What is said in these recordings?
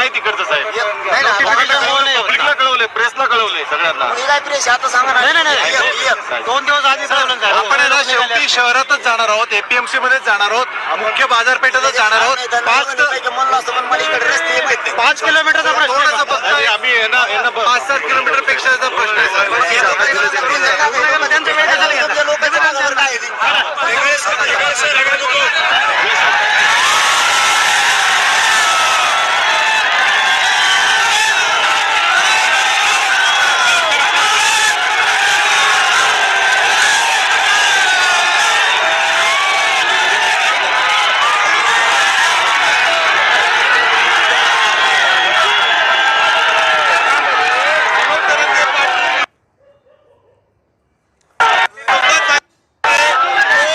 आहे तिकडचं साहेब. पब्लिकला कळवले प्रेसला कळवले सगळ्यांना. काय प्रेस आता सांगा ना. नाही नाही एक- नाही एक. दोन दिवस आधी कळवलं साहेब. आपण आहे ना शेवटी शहरातच जाणार आहोत एपीएमसी मध्येच जाणार आहोत. मुख्य बाजारपेठेतच जाणार आहोत. पाच नाही, म्हणलं असतं पण मला इकडे रस्ते माहीत नाही. पाच किलोमीटरचा प्रश्न आहे थोडासा फक्त. फक्त आम्ही आहे ना यांना पाच सात किलोमीटरपेक्षा प्रश्न आहे साहेब. त्यांचं वेळ कशाला घेता? तुमच्या लोकांच्या मागावर काय आहे ते?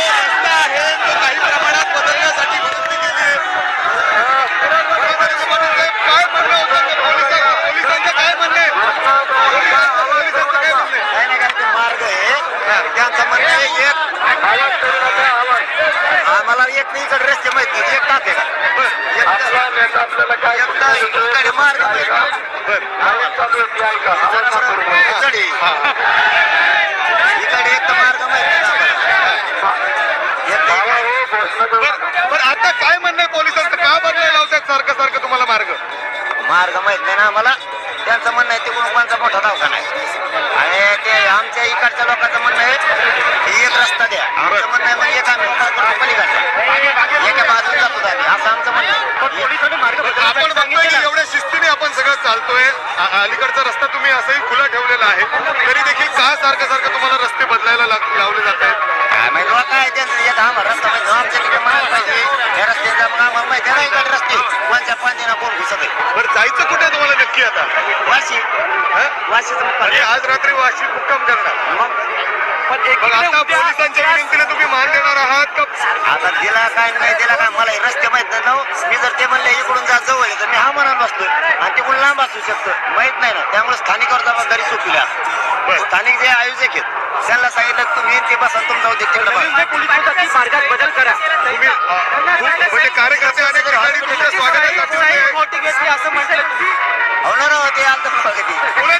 काही प्रमाणात बदलण्यासाठी विनंती केली आहे. अं, काय म्हणणं होतं ते पोलिसांचं? पोलिसांचं काय म्हणणं आहे? पोलिसांचं काय म्हणणं आहे? काही नाही काय ते मार्ग आहे त्यांचं म्हणणं आहे एक आम्हाला एक नाही इकडे रस्ते माहीत नाही एक टाक आहे. इकडे मार्ग माहीत नाही. चढी. इकडे एक तर मार्ग माहीत नाही. बरं, आता काय म्हणणं आहे पोलिसांचं? का बदलायला लावतात सारखं सारखं तुम्हाला मार्ग? मार्ग माहीत नाही ना आम्हाला. त्यांचं म्हणणं आहे तिकडून कोणचा मोठा दवाखाना आहे? आणि ते आमच्या इकडच्या लोकांचं म्हणणं आहे की एक रस्ता द्या आमचं म्हणणं आहे मग एक आम्ही मोकळा करतो पलीकडचा एका बाजूला जातो आम्ही असं आमचं म्हणणं आहे. पोलिसांनी मार्ग आपण बदलायला बघतोय की सांगितलं. एवढ्या शिस्तीने आपण सगळं चालतोय आ- अलीकडचा रस्ता तुम्ही असंही खुला ठेवलेला आहे. तरी देखील का सारखं सारखं तुम्हाला रस्ते बदलायला लावले जात आहेत. काय रस्ता माहिती आमच्या तिकडे पाहिजे या रस्त्याचा मग आम्हाला माहिती इकडे रस्ते. पाण्याला कोण घुसत आहे? बरं जायचं कुठे तुम्हाला नक्की आता? वाशी? वाशीचं आज रात्री वाशी मुक्काम करणार. मग? पण आता उद्या- पोलिसांच्या विनंतीला तुम्ही मान देणार आहात का? आता दिला काय नाही दिला काय? मला रस्ते माहीत नाही ना. मी जर ते म्हणले इकडून जा जवळ तर मी हा बसलो तिकडून लांब असू शकतो माहीत नाही ना त्यामुळे स्थानिकावर जबाबदारी सोपली बरं. स्थानिक जे आयोजक आहेत त्यांना सांगितलं तुम्ही ते बसा तुम जाऊ दे तिकडे बसा. नवीन जे पोलीस म्हणतात की मार्गात बदल करा म्हणजे कार्यकर्ते असं म्हणतात हो ना राव, ते आलं तर बघा ते.